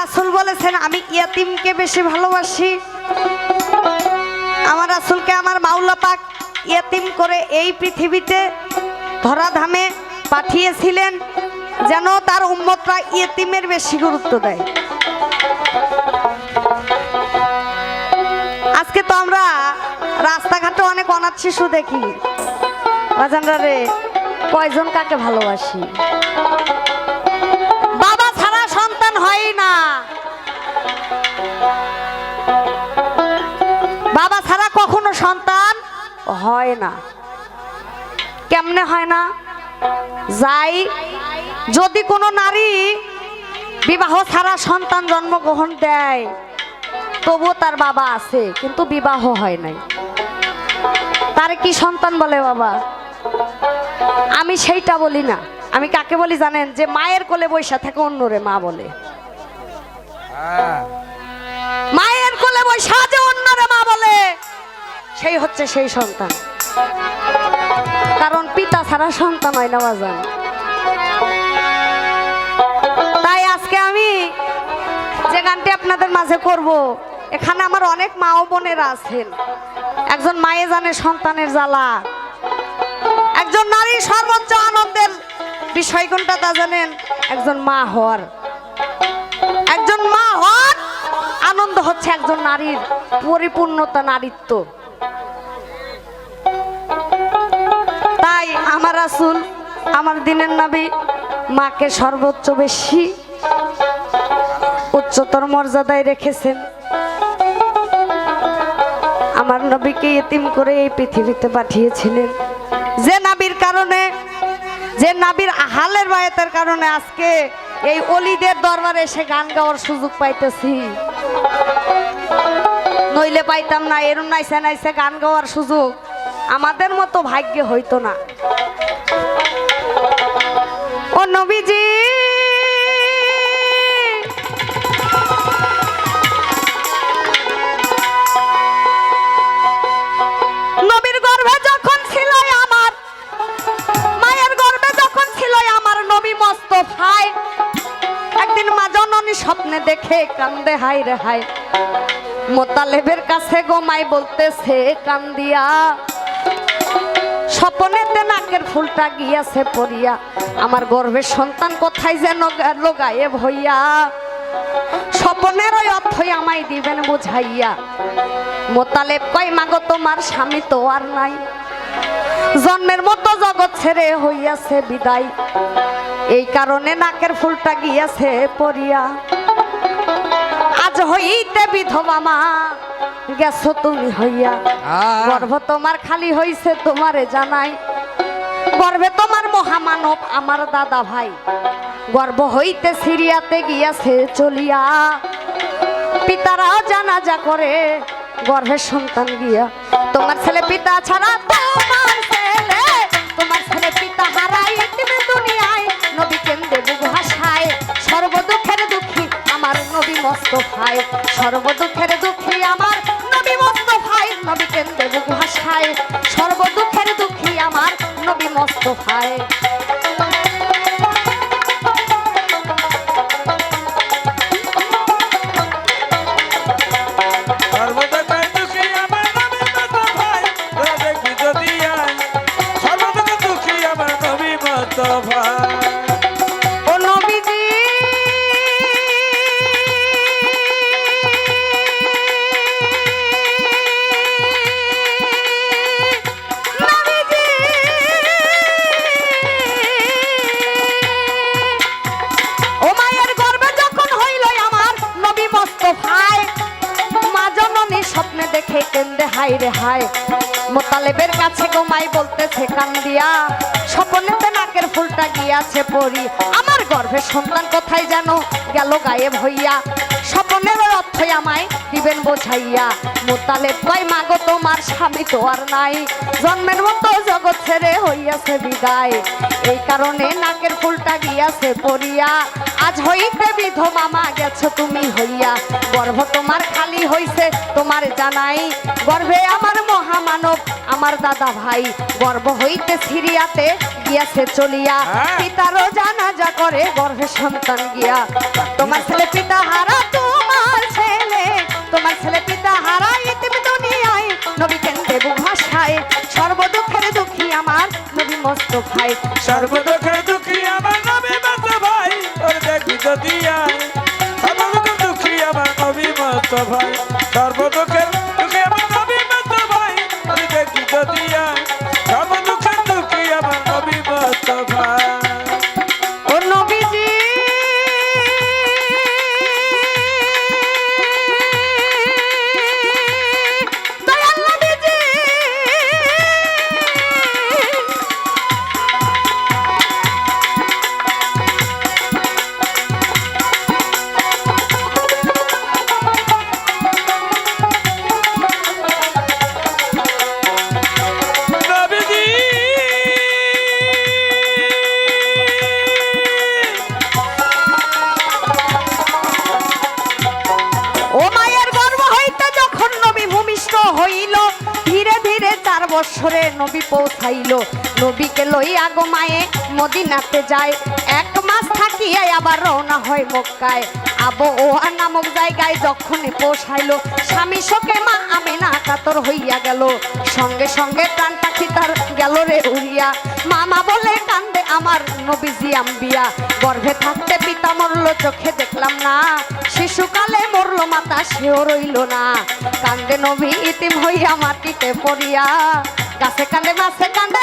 রাসুল বলেছেন, আমি ইয়াতিমকে বেশি ভালোবাসি। আমার রাসুলকে আমার মাওলা পাক ইয়াতিম করে এই পৃথিবীতে ধরাধামে পাঠিয়েছিলেন, যেন তার উম্মতরা ইয়েতিমের বেশি গুরুত্ব দেয়। আজকে তো আমরা রাস্তাঘাটে অনেক অনাথ শিশু দেখি। বাজানরা রে, কয়জন কাকে ভালোবাসি? হয় না। কেমনে হয় না? যাই যদি কোনো নারী বিবাহ ছাড়া সন্তান জন্মগ্রহণ দেয় তবুও তার বাবা আছে কিন্তু বিবাহ হয় নাই। তার কি সন্তান বলে বাবা? আমি সেইটা বলি না। আমি কাকে বলি জানেন? যে মায়ের কোলে বৈশা থাকে অন্যরে মা বলে। মায়ের কোলে বৈশা সেই হচ্ছে সেই সন্তান। কারণ পিতা ছাড়া সন্তান হয় না, বাজান। তাই আজকে আমি যে গানটি আপনাদের মাঝে করব, এখানে আমার অনেক মা ও বোনেরা আছেন। একজন মায়ে জানে সন্তানের জ্বালা। একজন নারী সর্বোচ্চ আনন্দের বিষয় কোনটা তা জানেন? একজন মা হওয়ার। একজন মা হওয়ার আনন্দ হচ্ছে একজন নারীর পরিপূর্ণতা নারীত্ব। আমার আসুল আমার দিনের নাবি মাকে সর্বোচ্চ বেশি উচ্চতর মর্যাদায় রেখেছেন। আমার নবীকে এতিম করে এই পৃথিবীতে পাঠিয়েছিলেন। যে নাবির কারণে, যে নাবির হালের বায়তের কারণে আজকে এই অলিদের দরবারে এসে গান গাওয়ার সুযোগ পাইতেছি। নইলে পাইতাম না, এরম নাইসে নাইসে গান গাওয়ার সুযোগ আমাদের মতো ভাগ্যে হইতো না। নবীজি। নবীর গর্ভে যখন ছিল আমার, মায়ের গর্ভে যখন ছিল আমার, নবী মস্তফায় একদিন মা জননী স্বপ্নে দেখে কান্দে হাই রে হাই মোতালেবের কাছে গোমাই বলতেছে, কান্দিয়া। স্বপনেতে নাকের ফুলটা গিয়াছে পড়িয়া। আমার গর্ভের সন্তান কোথায় যেন গেল গায়েব হইয়া স্বপনের ওই অর্থই আমায় দিবেন বুঝাইয়া। মোতালেব কয়, মাগো, তোমার স্বামী তো আর নাই। জন্মের মতো জগৎ ছেড়ে হইয়াছে বিদায়। এই কারণে নাকের ফুলটা গিয়াছে পড়িয়া। আজ হইতে বিধবা মা গেছো তুমি হইয়া। গর্ভ তোমার খালি হইছে তোমারে জানাই। গর্ভে তোমার মহামানব আমার দাদা ভাই। গর্ভ হইতে সিরিয়াতে গিয়াছে চলিয়া। পিতারা জানাজা করে গর্ভের সন্তান গিয়া। তোমার ছেলে পিতা ছাড়া তোমার ছেলে তোমার ছেলে পিতা হারাই তুমি দুনিয়ায়। নবী কেন্দ্রে বুক ভাষায় সর্বদুঃখের দুঃখী আমার নবী মস্ত ভাই। সর্ব দুঃখের দুঃখী আমার নবী কেন্দ্রে বুক ভাষায় সর্ব দুঃখের দুঃখী আমার নবী মস্ত ভাই। হাই রে হাই মোতালেবের কাছে গোমাই বলতেছে, কান্দিয়া স্বপ্নেতে নাকের ফুলটা গিয়াছে পরি। আমার গর্ভের সন্তান কোথায় যেন গেল গায়েব হইয়া। স্বপ্নের অর্থই আমায় দিবেন বোঝাইয়া। মোতালেব কয়, মাগো, তোমার স্বামী তো আর নাই। জন্মের মতো জগৎ ছেড়ে হইয়াছে বিদায়। এই কারণে নাকের ফুলটা গিয়াছে পড়িয়া। আজ হইতে বিধবা মা গেছো তুমি হইয়া। গর্ভ তোমার খালি হইছে তোমার জানাই। গর্ভে আমার মহামানব আমার দাদা ভাই। গর্ব হইতে সিরিয়াতে গিয়াছে চলিয়া। হ্যাঁ। পিতারও জানা যা করে গর্ভে সন্তান গিয়া। তোমার ছেলে পিতা হারা তোমার ছেলে। তোমার ছেলে পিতা হারা ইতিম দুনিয়ায় নবী কেন্দ্রে ভাষায় সর্বদ ভাই সর্বদুঃখে দুঃখী আমার নবী মত ভাই। ওর দেখি তো দিয়া সর্বদুঃখে দুঃখী আমার নবী মত ভাই। বছরে নবী পৌঁছাইল। নবীকে লইয়া আগমায়ে মায়ে, মদিনাতে যায়। এক মাস থাকিয়া আবার রওনা হয় মক্কায়। আবো ওহা নামক জায়গায় যখন পৌঁছাইল স্বামী শোকে মা আমেনা কাতর হইয়া গেল। সঙ্গে সঙ্গে প্রাণ পাখি তার গেল রে উড়িয়া। মামা বলে, কান্দে আমার নবীজি আম্বিয়া। গর্ভে থাকতে পিতা মরল, চোখে দেখলাম না। শিশুকালে মরল, মাতা সেও রইল না। কান্দে নবী ইতিম হইয়া মাটিতে পড়িয়া। গাছে কান্দে, মাছে কান্দে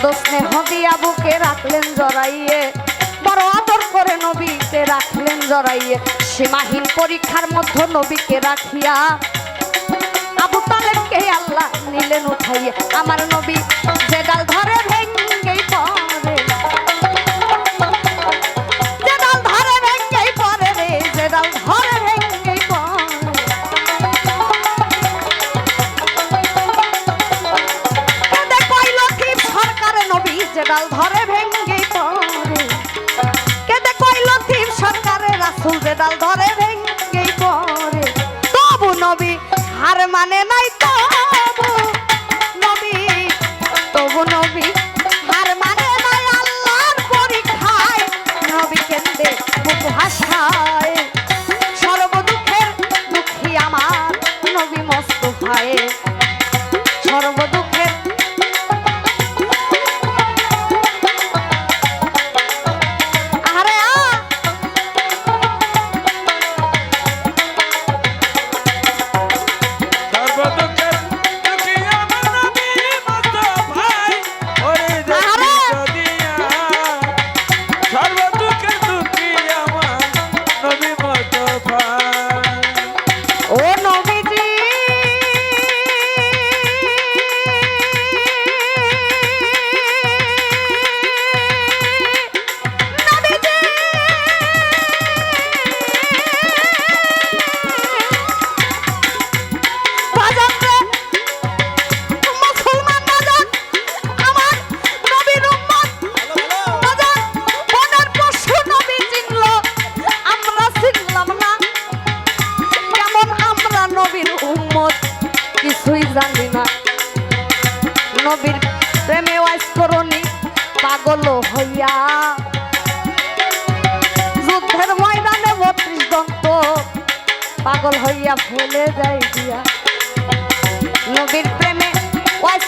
আদর স্নেহ দিয়া বুকে রাখলেন জড়াইয়ে বড় আদর করে নবীকে রাখলেন জড়াইয়ে সীমাহীন পরীক্ষার মধ্যে নবীকে রাখিয়া আবু তালেবকে আল্লাহ নিলেন উঠাইয়ে। আমার নবী যে গাল ধরে ডাল ধরে ভেঙ্গে পড়ে। কেটে কইল কি সরকারের রাসুল যে ডাল ধরে ফেলে যায় দিয়া। নবীর প্রেমে ওয়াইস